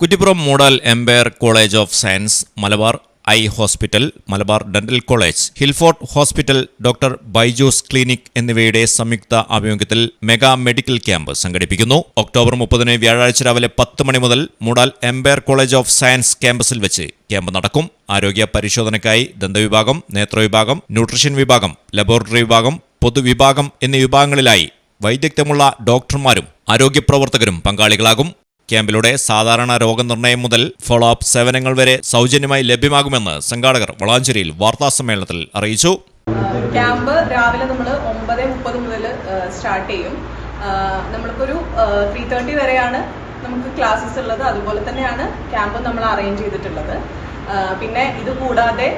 Kuttippuram model empire college of science Malabar eye hospital Malabar dental college Hillfort hospital doctor Baiju's clinic എന്നിവയുടെ സംയുക്ത ആഭിമുഖ്യത്തിൽ mega medical camp സംഘടിപ്പിക്കുന്നു. October മുപ്പതിന് വ്യാഴാഴ്ച രാവിലെ പത്ത് മണി മുതൽ Moodal empire college of science ക്യാമ്പസിൽ വെച്ച് ക്യാമ്പ് നടക്കും. ആരോഗ്യ പരിശോധനയ്ക്കായി ദന്തവിഭാഗം നേത്രവിഭാഗം ന്യൂട്രീഷൻ വിഭാഗം ലബോറട്ടറി വിഭാഗം പൊതുവിഭാഗം എന്നീ വിഭാഗങ്ങളിലായി വൈദഗ്ധ്യമുള്ള ഡോക്ടർമാരും ആരോഗ്യ പ്രവർത്തകരും പങ്കാളികളാകും. ക്യാമ്പിലൂടെ സാധാരണ രോഗനിർണയം മുതൽ ഫോളോ അപ്പ് സേവനങ്ങൾ വരെ സൗജന്യമായി ലഭ്യമാകുമെന്ന് സംഘാടകർ വളാഞ്ചേരിയിൽ വാർത്താസമ്മേളനത്തിൽ അറിയിച്ചു. ക്യാമ്പ് രാവിലെ നമ്മൾ ഒമ്പത് മുപ്പത് മുതൽ സ്റ്റാർട്ട് ചെയ്യും. നമ്മൾക്ക് ഒരു ത്രീ തേർട്ടി വരെയാണ് നമുക്ക് ക്ലാസ്സസ് ഉള്ളത്. അതുപോലെ തന്നെയാണ് ക്യാമ്പ് നമ്മൾ അറേഞ്ച് ചെയ്തിട്ടുള്ളത്. പിന്നെ ഇത് കൂടാതെ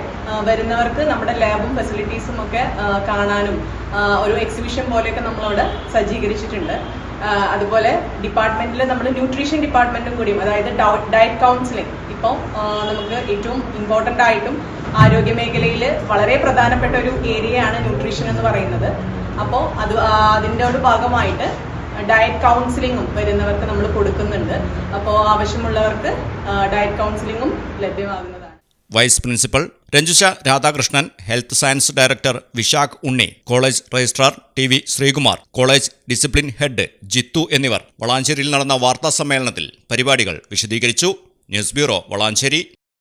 വരുന്നവർക്ക് നമ്മുടെ ലാബും ഫെസിലിറ്റീസും ഒക്കെ കാണാനും ഒരു എക്സിബിഷൻ പോലെയൊക്കെ നമ്മളവിടെ സജ്ജീകരിച്ചിട്ടുണ്ട്. അതുപോലെ ഡിപ്പാർട്ട്മെന്റിൽ നമ്മൾ ന്യൂട്രീഷൻ ഡിപ്പാർട്ട്മെന്റും കൂടിയും അതായത് ഡയറ്റ് കൗൺസിലിംഗ് ഇപ്പോൾ നമുക്ക് ഏറ്റവും ഇമ്പോർട്ടന്റ് ആയിട്ടും ആരോഗ്യ മേഖലയിൽ വളരെ പ്രധാനപ്പെട്ട ഒരു ഏരിയയാണ് ന്യൂട്രീഷൻ എന്ന് പറയുന്നത്. അപ്പോൾ അത് അതിന്റെ ഒരു ഭാഗമായിട്ട് ഡയറ്റ് കൗൺസിലിങ്ങും വരുന്നവർക്ക് നമ്മൾ കൊടുക്കുന്നുണ്ട്. അപ്പോൾ ആവശ്യമുള്ളവർക്ക് ഡയറ്റ് കൗൺസിലിങ്ങും ലഭ്യമാകുന്നതാണ്. Vice principal Ranjusha Radhakrishnan health science director Vishakh Unni college registrar T V Sreekumar college discipline head Jithu എന്നിവർ വളാഞ്ചേരിയിൽ നടന്ന വാർത്താ സമ്മേളനത്തിൽ പരിപാടികൾ വിശദീകരിച്ചു. News bureau Valanchery.